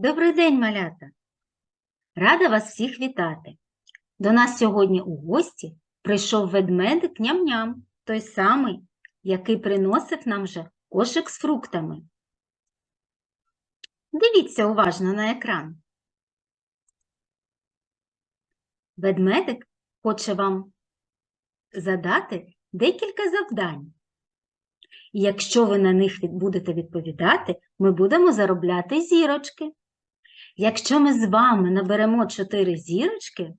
Добрий день, малята! Рада вас всіх вітати. До нас сьогодні у гості прийшов ведмедик ням-ням, той самий, який приносив нам же кошик з фруктами. Дивіться уважно на екран. Ведмедик хоче вам задати декілька завдань. І якщо ви на них будете відповідати, ми будемо заробляти зірочки. Якщо ми з вами наберемо чотири зірочки,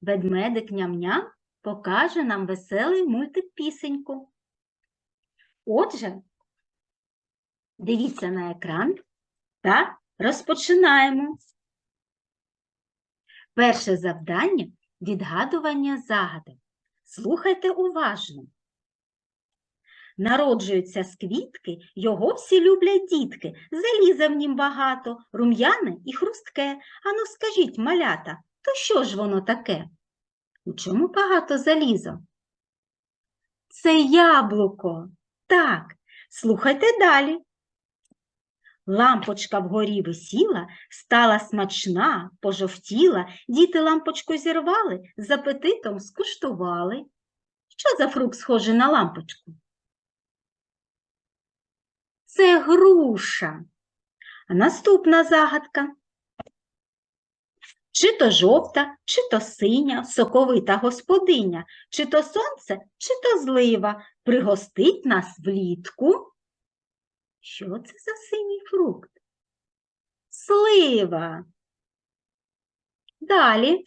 ведмедик ням-ням покаже нам веселий мультик пісеньку. Отже, дивіться на екран та розпочинаємо. Перше завдання відгадування загадок. Слухайте уважно. Народжується з квітки, його всі люблять дітки. Заліза в нім багато, рум'яне і хрустке. Ану скажіть, малята, то що ж воно таке? У чому багато заліза? Це яблуко. Так, слухайте далі. Лампочка вгорі висіла, стала смачна, пожовтіла, діти лампочку зірвали, з апетитом скуштували. Що за фрукт схожий на лампочку? Це груша. А наступна загадка. Чи то жовта, чи то синя, соковита господиня, чи то сонце, чи то злива, пригостить нас влітку. Що це за синій фрукт? Слива. Далі.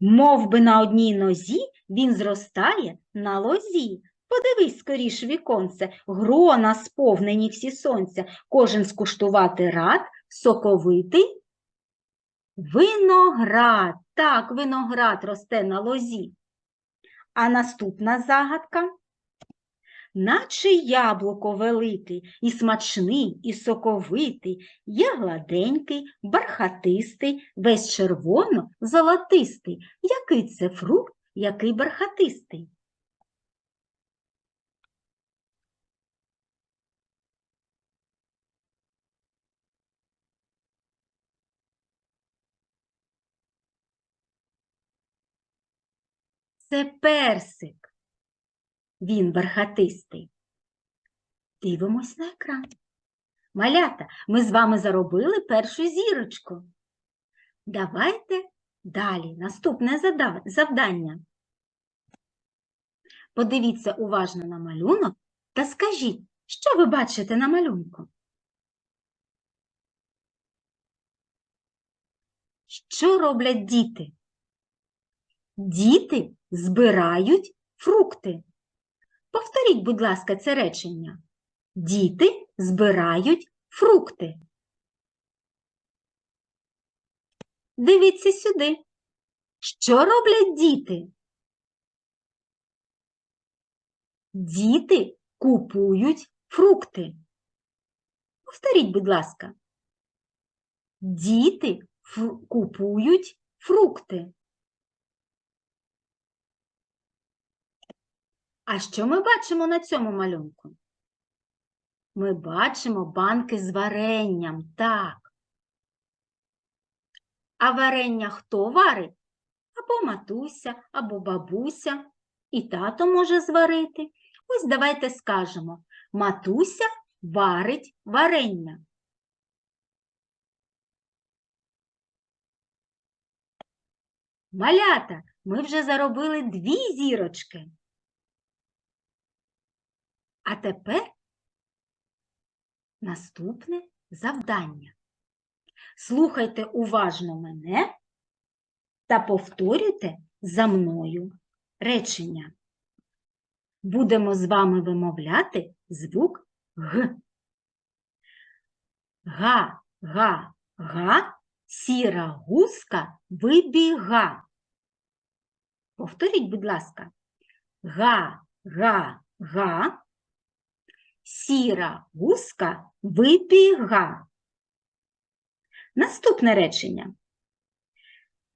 Мов би на одній нозі він зростає на лозі. Подивись скоріш віконце, грона сповнені всі сонця, кожен скуштувати рад, соковитий. Виноград. Так, виноград росте на лозі. А наступна загадка. Наче яблуко великий, і смачний, і соковитий, є гладенький, бархатистий, весь червоно-золотистий. Який це фрукт, який бархатистий? Це персик. Він бархатистий. Дивимось на екран. Малята, ми з вами заробили першу зірочку. Давайте далі. Наступне завдання. Подивіться уважно на малюнок та скажіть, що ви бачите на малюнку? Що роблять діти? Діти збирають фрукти. Повторіть, будь ласка, це речення. Діти збирають фрукти. Дивіться сюди. Що роблять діти? Діти купують фрукти. Повторіть, будь ласка. Діти купують фрукти. А що ми бачимо на цьому малюнку? Ми бачимо банки з варенням, так. А варення хто варить? Або матуся, або бабуся, і тато може зварити. Ось давайте скажемо: матуся варить варення. Малята, ми вже заробили дві зірочки. А тепер наступне завдання. Слухайте уважно мене та повторюйте за мною речення. Будемо з вами вимовляти звук Г. Га, га, га, сіра гуска вибіга. Повторіть, будь ласка. Га, га, га, сіра гуска вибіга. Наступне речення.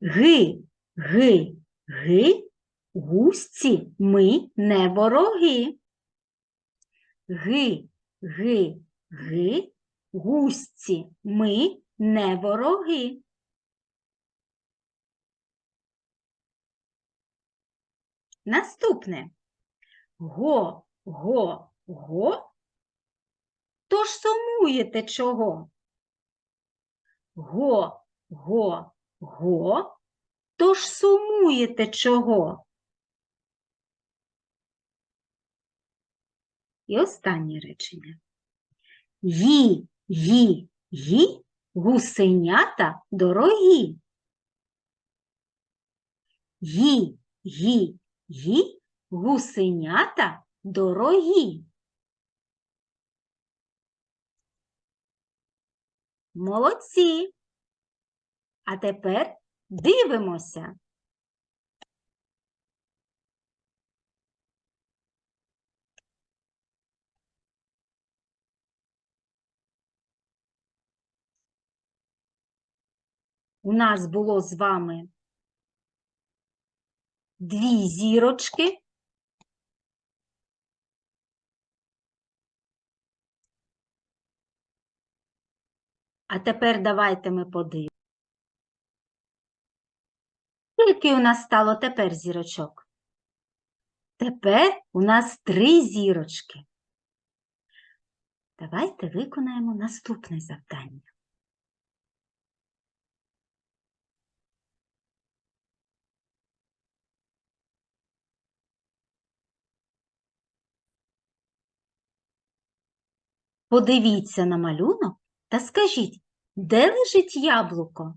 Ги, ги, ги, гусці ми не вороги. Ги, ги, ги, гусці ми не вороги. Наступне. Го, го, го. Тож сумуєте чого? Го, го, го. Тож сумуєте чого? І останнє речення. Ї, ї, ї, гусенята дорогі. Ї, ї, ї, гусенята дорогі. Молодці. А тепер дивимося. У нас було з вами дві зірочки. А тепер давайте ми подивимося. Скільки у нас стало тепер зірочок? Тепер у нас три зірочки. Давайте виконаємо наступне завдання. Подивіться на малюнок та скажіть, де лежить яблуко?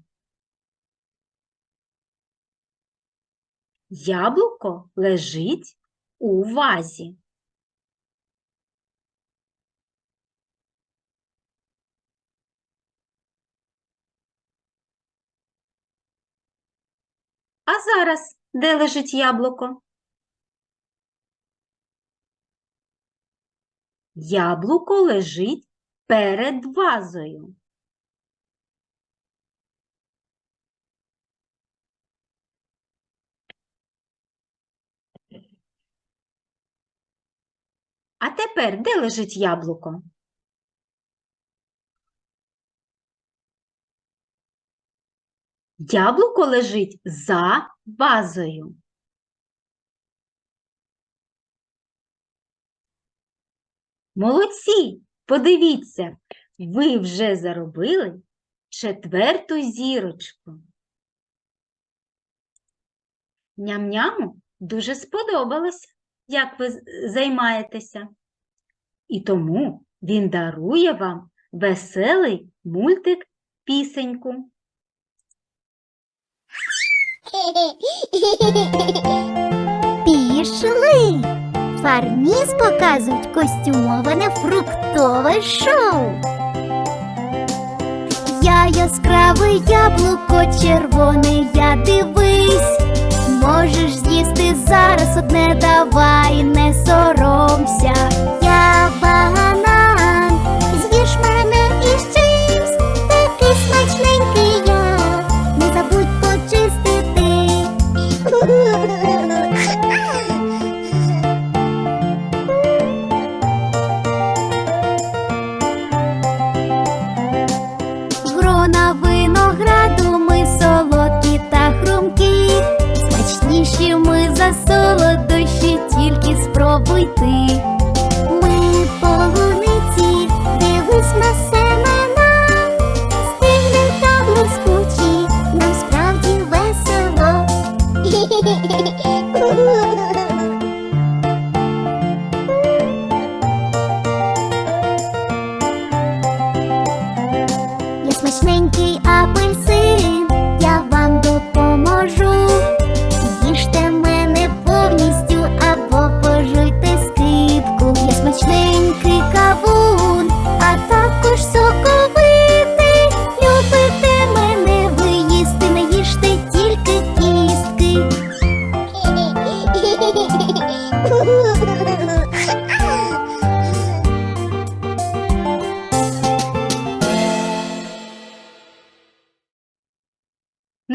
Яблуко лежить у вазі. А зараз де лежить яблуко? Яблуко лежить перед вазою. А тепер де лежить яблуко? Яблуко лежить за вазою. Молодці! Подивіться, ви вже заробили четверту зірочку. Ням-няму дуже сподобалось, як ви займаєтеся. І тому він дарує вам веселий мультик пісеньку. Пішли! Фарміз показують костюмоване фруктове шоу. Я яскраве яблуко червоне, я дивись. Можеш з'їсти зараз одне, давай, не соромся.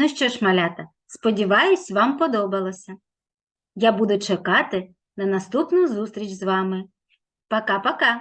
Ну що ж, малята, сподіваюсь, вам подобалося. Я буду чекати на наступну зустріч з вами. Пока-пока!